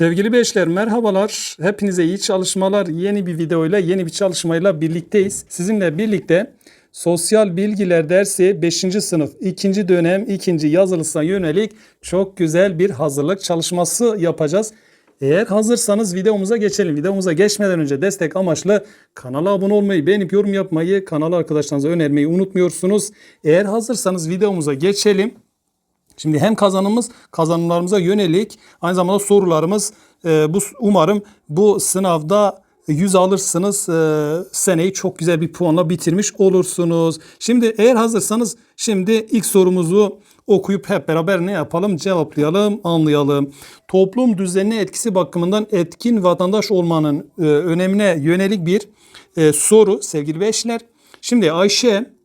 Sevgili beşler merhabalar. Hepinize iyi çalışmalar. Yeni bir videoyla, yeni bir çalışmayla birlikteyiz. Sizinle birlikte sosyal bilgiler dersi 5. sınıf 2. dönem 2. yazılısına yönelik çok güzel bir hazırlık çalışması yapacağız. Eğer hazırsanız videomuza geçelim. Videomuza geçmeden önce destek amaçlı kanala abone olmayı, beğenip yorum yapmayı, kanala arkadaşlarınıza önermeyi unutmuyorsunuz. Eğer hazırsanız videomuza geçelim. Şimdi hem kazanımız kazanımlarımıza yönelik aynı zamanda sorularımız e, bu umarım bu sınavda 100 alırsınız. E, seneyi çok güzel bir puanla bitirmiş olursunuz. Şimdi eğer hazırsanız şimdi ilk sorumuzu okuyup hep beraber ne yapalım? Cevaplayalım, anlayalım. Toplum düzenine etkisi bakımından etkin vatandaş olmanın e, önemine yönelik bir e, soru sevgili beşler. Şimdi Ayşe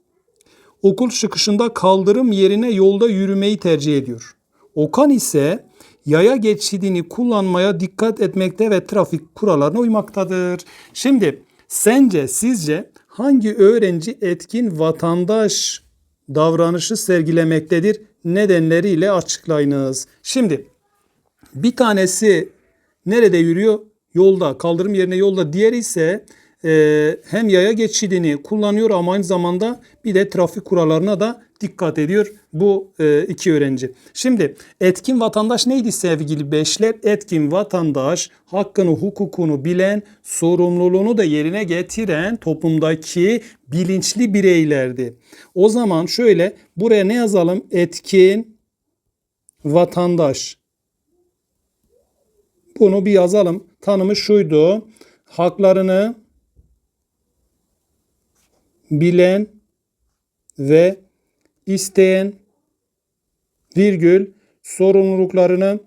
okul çıkışında kaldırım yerine yolda yürümeyi tercih ediyor. Okan ise yaya geçidini kullanmaya dikkat etmekte ve trafik kurallarına uymaktadır. Şimdi sence sizce hangi öğrenci etkin vatandaş davranışı sergilemektedir? Nedenleriyle açıklayınız. Şimdi bir tanesi nerede yürüyor? Yolda, kaldırım yerine yolda. Diğeri ise e, hem yaya geçidini kullanıyor ama aynı zamanda bir de trafik kurallarına da dikkat ediyor bu e, iki öğrenci. Şimdi etkin vatandaş neydi sevgili beşler? Etkin vatandaş hakkını, hukukunu bilen, sorumluluğunu da yerine getiren toplumdaki bilinçli bireylerdi. O zaman şöyle buraya ne yazalım? Etkin vatandaş. Bunu bir yazalım. Tanımı şuydu. Haklarını bilen ve isteyen virgül sorumluluklarını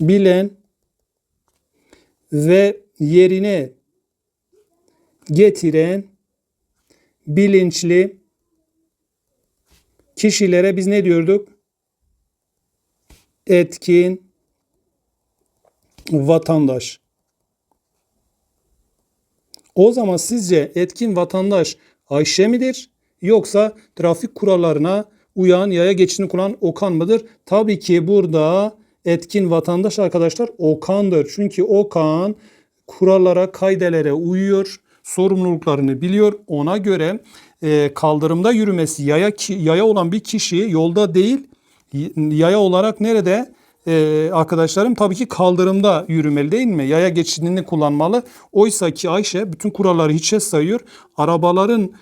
bilen ve yerine getiren bilinçli kişilere biz ne diyorduk? Etkin vatandaş. O zaman sizce etkin vatandaş Ayşe midir yoksa trafik kurallarına uyan yaya geçidini kullanan Okan mıdır? Tabii ki burada etkin vatandaş arkadaşlar Okan'dır. Çünkü Okan kurallara, kaydelere uyuyor, sorumluluklarını biliyor. Ona göre e, kaldırımda yürümesi yaya yaya olan bir kişi yolda değil yaya olarak nerede? Ee, arkadaşlarım tabii ki kaldırımda yürümeli değil mi? Yaya geçidini kullanmalı. Oysa ki Ayşe bütün kuralları hiçe sayıyor. Arabaların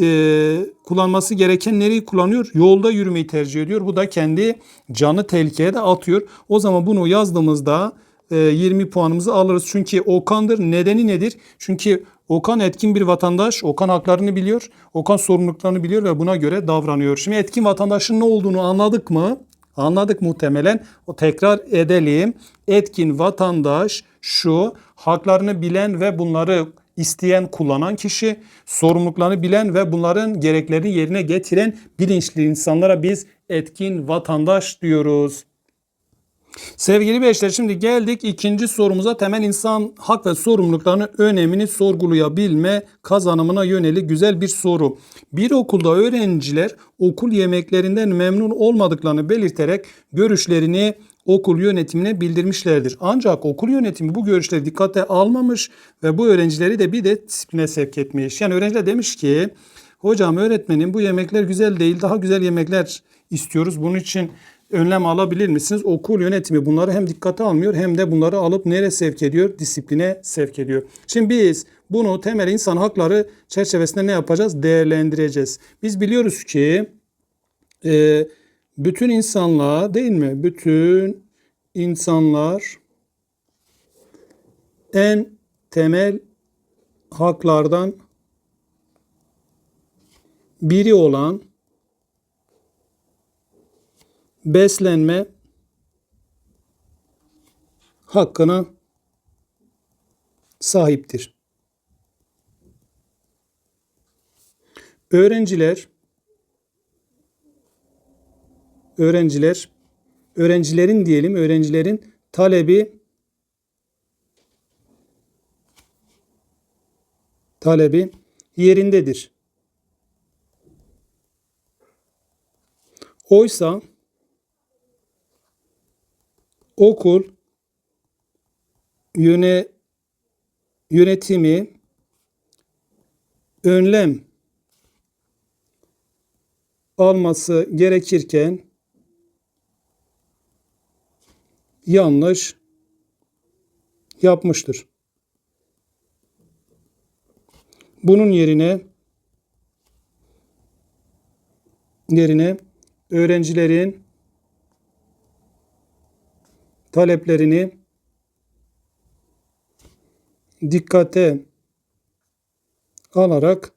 e, kullanması gereken nereyi kullanıyor? Yolda yürümeyi tercih ediyor. Bu da kendi canı tehlikeye de atıyor. O zaman bunu yazdığımızda e, 20 puanımızı alırız. Çünkü Okan'dır. Nedeni nedir? Çünkü Okan etkin bir vatandaş. Okan haklarını biliyor. Okan sorumluluklarını biliyor ve buna göre davranıyor. Şimdi etkin vatandaşın ne olduğunu anladık mı? Anladık muhtemelen. O tekrar edelim. Etkin vatandaş şu haklarını bilen ve bunları isteyen, kullanan kişi, sorumluluklarını bilen ve bunların gereklerini yerine getiren bilinçli insanlara biz etkin vatandaş diyoruz. Sevgili beşler şimdi geldik ikinci sorumuza temel insan hak ve sorumluluklarının önemini sorgulayabilme kazanımına yönelik güzel bir soru. Bir okulda öğrenciler okul yemeklerinden memnun olmadıklarını belirterek görüşlerini okul yönetimine bildirmişlerdir. Ancak okul yönetimi bu görüşleri dikkate almamış ve bu öğrencileri de bir de disipline sevk etmiş. Yani öğrenciler demiş ki hocam öğretmenim bu yemekler güzel değil daha güzel yemekler istiyoruz. Bunun için önlem alabilir misiniz? Okul yönetimi bunları hem dikkate almıyor hem de bunları alıp nereye sevk ediyor? Disipline sevk ediyor. Şimdi biz bunu temel insan hakları çerçevesinde ne yapacağız? Değerlendireceğiz. Biz biliyoruz ki e, bütün insanlar değil mi? Bütün insanlar en temel haklardan biri olan beslenme hakkına sahiptir. Öğrenciler öğrenciler öğrencilerin diyelim öğrencilerin talebi talebi yerindedir. Oysa okul yöne, yönetimi önlem alması gerekirken yanlış yapmıştır. Bunun yerine yerine öğrencilerin taleplerini dikkate alarak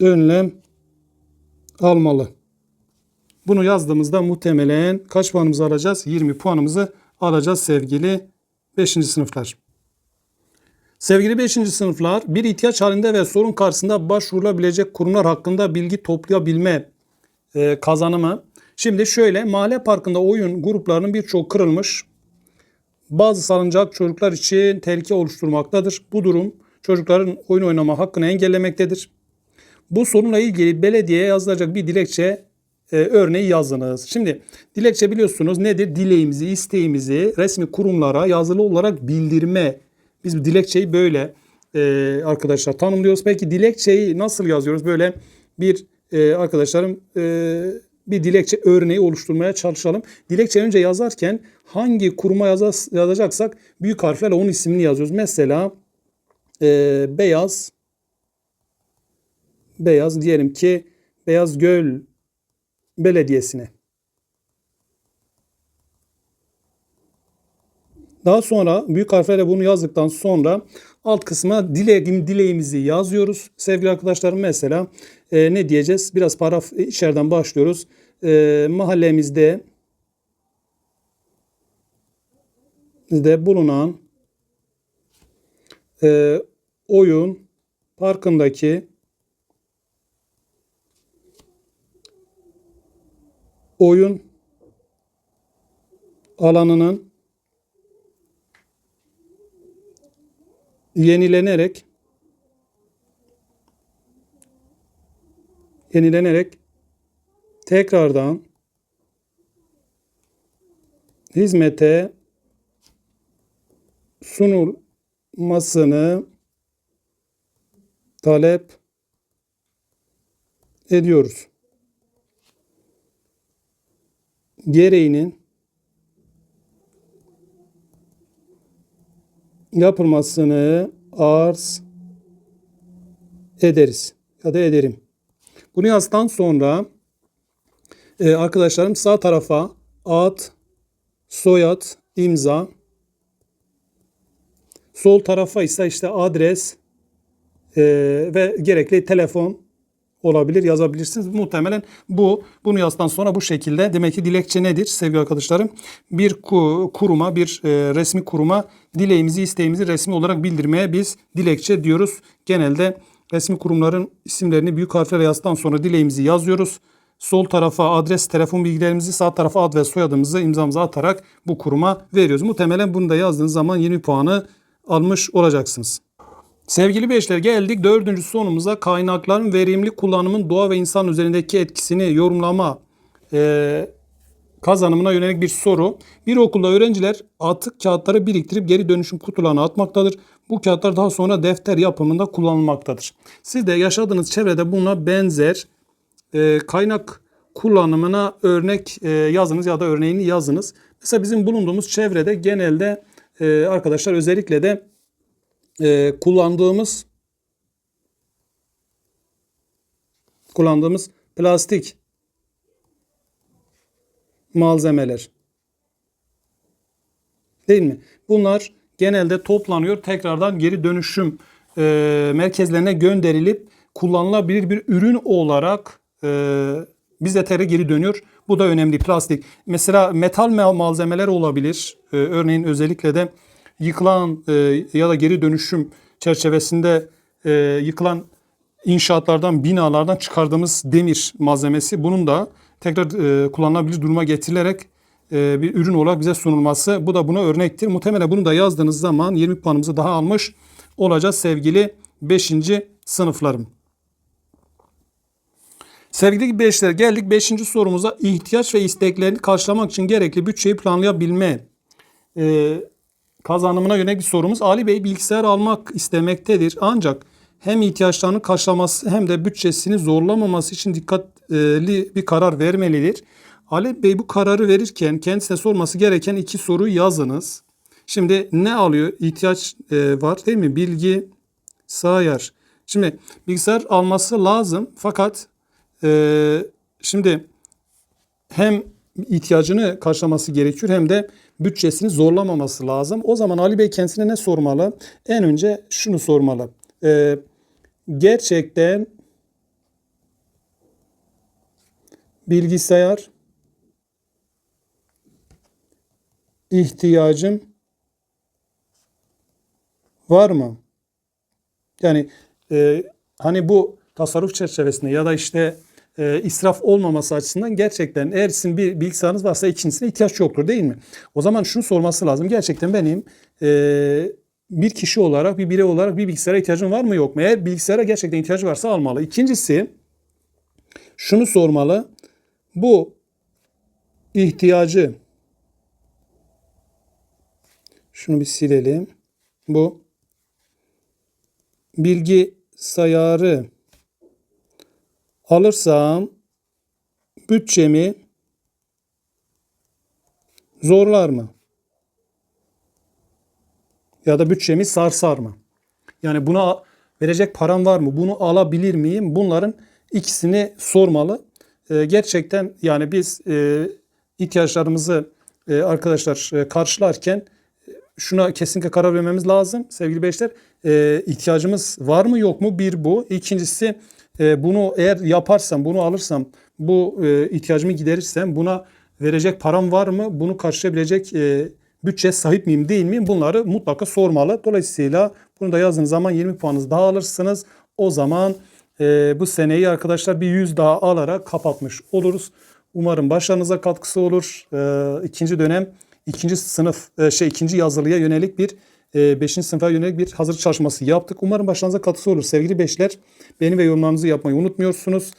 önlem almalı. Bunu yazdığımızda muhtemelen kaç puanımızı alacağız? 20 puanımızı alacağız sevgili 5. sınıflar. Sevgili 5. sınıflar, bir ihtiyaç halinde ve sorun karşısında başvurulabilecek kurumlar hakkında bilgi toplayabilme e, kazanımı. Şimdi şöyle, mahalle parkında oyun gruplarının birçoğu kırılmış. Bazı salıncak çocuklar için tehlike oluşturmaktadır. Bu durum çocukların oyun oynama hakkını engellemektedir. Bu sorunla ilgili belediyeye yazılacak bir dilekçe e, örneği yazınız. Şimdi dilekçe biliyorsunuz nedir? Dileğimizi, isteğimizi resmi kurumlara yazılı olarak bildirme. Biz bu dilekçeyi böyle e, arkadaşlar tanımlıyoruz. Peki dilekçeyi nasıl yazıyoruz? Böyle bir e, arkadaşlarım e, bir dilekçe örneği oluşturmaya çalışalım. Dilekçe önce yazarken hangi kuruma yazacaksak büyük harflerle onun ismini yazıyoruz. Mesela e, beyaz beyaz diyelim ki Beyaz Göl Belediyesi'ne. Daha sonra büyük harflerle bunu yazdıktan sonra alt kısma dileğim, dileğimizi yazıyoruz. Sevgili arkadaşlarım mesela e, ne diyeceğiz? Biraz paraf içeriden başlıyoruz. E, mahallemizde de bulunan e, oyun parkındaki oyun alanının yenilenerek yenilenerek tekrardan hizmete sunulmasını talep ediyoruz. Gereğinin yapılmasını arz ederiz ya da ederim. Bunu yazdıktan sonra e, arkadaşlarım sağ tarafa ad, soyad, imza, sol tarafa ise işte adres e, ve gerekli telefon olabilir yazabilirsiniz. Muhtemelen bu bunu yazdıktan sonra bu şekilde demek ki dilekçe nedir sevgili arkadaşlarım? Bir kuruma bir e, resmi kuruma dileğimizi isteğimizi resmi olarak bildirmeye biz dilekçe diyoruz. Genelde resmi kurumların isimlerini büyük harflerle yazdıktan sonra dileğimizi yazıyoruz. Sol tarafa adres, telefon bilgilerimizi, sağ tarafa ad ve soyadımızı imzamızı atarak bu kuruma veriyoruz. Muhtemelen bunu da yazdığınız zaman 20 puanı almış olacaksınız. Sevgili beşler geldik dördüncü sonumuza kaynakların verimli kullanımın doğa ve insan üzerindeki etkisini yorumlama e, kazanımına yönelik bir soru. Bir okulda öğrenciler atık kağıtları biriktirip geri dönüşüm kutularına atmaktadır. Bu kağıtlar daha sonra defter yapımında kullanılmaktadır. Siz de yaşadığınız çevrede buna benzer e, kaynak kullanımına örnek e, yazınız ya da örneğini yazınız. Mesela bizim bulunduğumuz çevrede genelde e, arkadaşlar özellikle de e, kullandığımız kullandığımız plastik malzemeler. Değil mi? Bunlar genelde toplanıyor. Tekrardan geri dönüşüm e, merkezlerine gönderilip kullanılabilir bir ürün olarak e, bize tere geri dönüyor. Bu da önemli. Plastik. Mesela metal malzemeler olabilir. E, örneğin özellikle de yıkılan e, ya da geri dönüşüm çerçevesinde e, yıkılan inşaatlardan, binalardan çıkardığımız demir malzemesi bunun da tekrar e, kullanılabilir duruma getirilerek e, bir ürün olarak bize sunulması. Bu da buna örnektir. Muhtemelen bunu da yazdığınız zaman 20 puanımızı daha almış olacağız sevgili 5. sınıflarım. Sevgili gençler geldik 5. sorumuza ihtiyaç ve isteklerini karşılamak için gerekli bütçeyi planlayabilme e, kazanımına yönelik bir sorumuz. Ali Bey bilgisayar almak istemektedir ancak hem ihtiyaçlarını karşılaması hem de bütçesini zorlamaması için dikkatli bir karar vermelidir. Ali Bey bu kararı verirken kendisine sorması gereken iki soruyu yazınız. Şimdi ne alıyor? İhtiyaç e, var değil mi? Bilgi, sayar. Şimdi bilgisayar alması lazım fakat ee, şimdi hem ihtiyacını karşılaması gerekiyor hem de bütçesini zorlamaması lazım. O zaman Ali Bey kendisine ne sormalı? En önce şunu sormalı. Ee, gerçekten bilgisayar ihtiyacım var mı? Yani e, hani bu tasarruf çerçevesinde ya da işte e, israf olmaması açısından gerçekten eğer sizin bir bilgisayarınız varsa ikincisine ihtiyaç yoktur değil mi? O zaman şunu sorması lazım. Gerçekten benim e, bir kişi olarak, bir birey olarak bir bilgisayara ihtiyacım var mı yok mu? Eğer bilgisayara gerçekten ihtiyacı varsa almalı. İkincisi şunu sormalı. Bu ihtiyacı şunu bir silelim. Bu bilgisayarı alırsam bütçemi zorlar mı? Ya da bütçemi sarsar mı? Yani buna verecek param var mı? Bunu alabilir miyim? Bunların ikisini sormalı. Ee, gerçekten yani biz e, ihtiyaçlarımızı e, arkadaşlar e, karşılarken şuna kesinlikle karar vermemiz lazım sevgili beşler. E, ihtiyacımız var mı yok mu? Bir bu. İkincisi e, bunu eğer yaparsam, bunu alırsam, bu e, ihtiyacımı giderirsem buna verecek param var mı? Bunu karşılayabilecek e, bütçe sahip miyim değil miyim? Bunları mutlaka sormalı. Dolayısıyla bunu da yazdığınız zaman 20 puanınızı daha alırsınız. O zaman bu seneyi arkadaşlar bir 100 daha alarak kapatmış oluruz. Umarım başarınıza katkısı olur. E, ikinci dönem, ikinci sınıf, şey ikinci yazılıya yönelik bir 5. sınıfa yönelik bir hazırlık çalışması yaptık. Umarım başlarınıza katkısı olur. Sevgili beşler, beğeni ve yorumlarınızı yapmayı unutmuyorsunuz.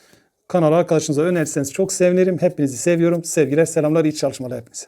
Kanala arkadaşınıza önerirseniz çok sevinirim. Hepinizi seviyorum. Sevgiler, selamlar, iyi çalışmalar hepinize.